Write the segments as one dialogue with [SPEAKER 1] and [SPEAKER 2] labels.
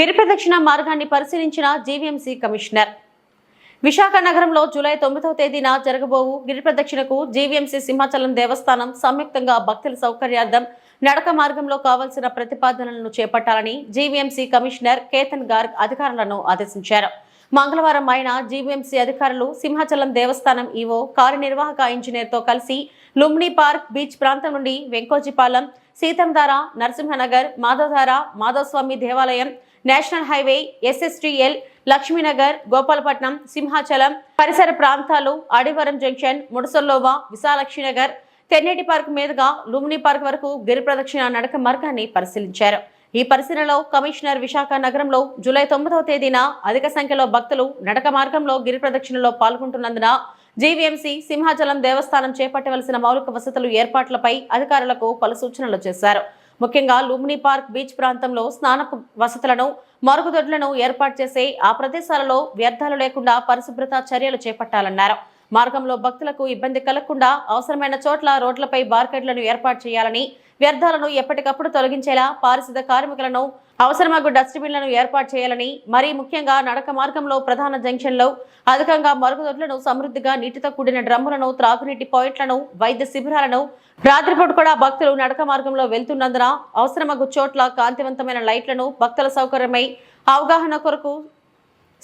[SPEAKER 1] గిరి ప్రదక్షిణ మార్గాన్ని పరిశీలించిన జీవీఎంసీ కమిషనర్. విశాఖ నగరంలో జూలై తొమ్మిదవ తేదీన జరగబోవు గిరి ప్రదక్షిణకు జీవీఎంసీ సింహాచలం దేవస్థానం సంయుక్తంగా భక్తుల సౌకర్యార్థం నడక మార్గంలో కావలసిన ప్రతిపాదనలను చేపట్టాలని జీవీఎంసీ కమిషనర్ కేతన్ గార్గ్ అధికారులను ఆదేశించారు. మంగళవారం ఆయన జీవీఎంసీ అధికారులు సింహాచలం దేవస్థానం ఈవో కార్యనిర్వాహక ఇంజనీర్తో కలిసి లుంబిని పార్క్ బీచ్ ప్రాంతం నుండి వెంకోజీపాలెం సీతంధార నరసింహనగర్ మాధవధార మాధవస్వామి దేవాలయం national highway S S T L Lakshminagar Gopalapatnam Simhachalam పరిసర ప్రాంతాలు అడివరం జంక్షన్ ముడసల్లోవా విశాలక్ష్మీనగర్ తెన్నేటి పార్క్ మీదుగా లుమిని పార్క్ వరకు గిరి ప్రదక్షిణ నడక మార్గాన్ని పరిశీలించారు. ఈ పరిశీలనలో కమిషనర్ విశాఖ నగరంలో జూలై తొమ్మిదవ తేదీన అధిక సంఖ్యలో భక్తులు నడక మార్గంలో గిరి ప్రదక్షిణలో పాల్గొంటున్నందున జీవీఎంసీ సింహాచలం దేవస్థానం చేపట్టవలసిన మౌలిక వసతులు ఏర్పాట్లపై అధికారులకు పలు సూచనలు చేశారు. ముఖ్యంగా లుమిని పార్క్ బీచ్ ప్రాంతంలో స్నానపు వసతులను మరుగుదొడ్లను ఏర్పాటు చేసి ఆ ప్రదేశాలలో వ్యర్థాలు లేకుండా పరిశుభ్రత చర్యలు చేపట్టాలన్నారు. మార్గంలో భక్తులకు ఇబ్బంది కలగకుండా అవసరమైన చోట్ల రోడ్లపై బార్కెట్లను ఏర్పాటు చేయాలని వ్యర్థాలను ఎప్పటికప్పుడు తొలగించేలా పారిశుద్ధ కార్మికులను అవసరమగు డస్ట్బిన్లను ఏర్పాటు చేయాలని మరీ ముఖ్యంగా నడక మార్గంలో ప్రధాన జంక్షన్లో అధికంగా మరుగుదొడ్లను సమృద్ధిగా నీటితో కూడిన డ్రమ్ములను త్రాగునీటి పాయింట్లను వైద్య శిబిరాలను రాత్రిపూట కూడా భక్తులు నడక మార్గంలో వెళ్తున్నందున అవసరమగు చోట్ల కాంతివంతమైన లైట్లను భక్తుల సౌకర్యమై అవగాహన కొరకు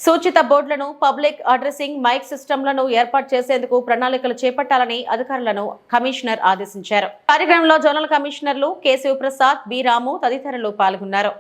[SPEAKER 1] సూచిత బోర్డులను పబ్లిక్ అడ్రసింగ్ మైక్ సిస్టంలను ఏర్పాటు చేసేందుకు ప్రణాళికలు చేపట్టాలని అధికారులను కమిషనర్ ఆదేశించారు. కార్యక్రమంలో జోనల్ కమిషనర్లు కె శివప్రసాద్ బి రాము తదితరులు పాల్గొన్నారు.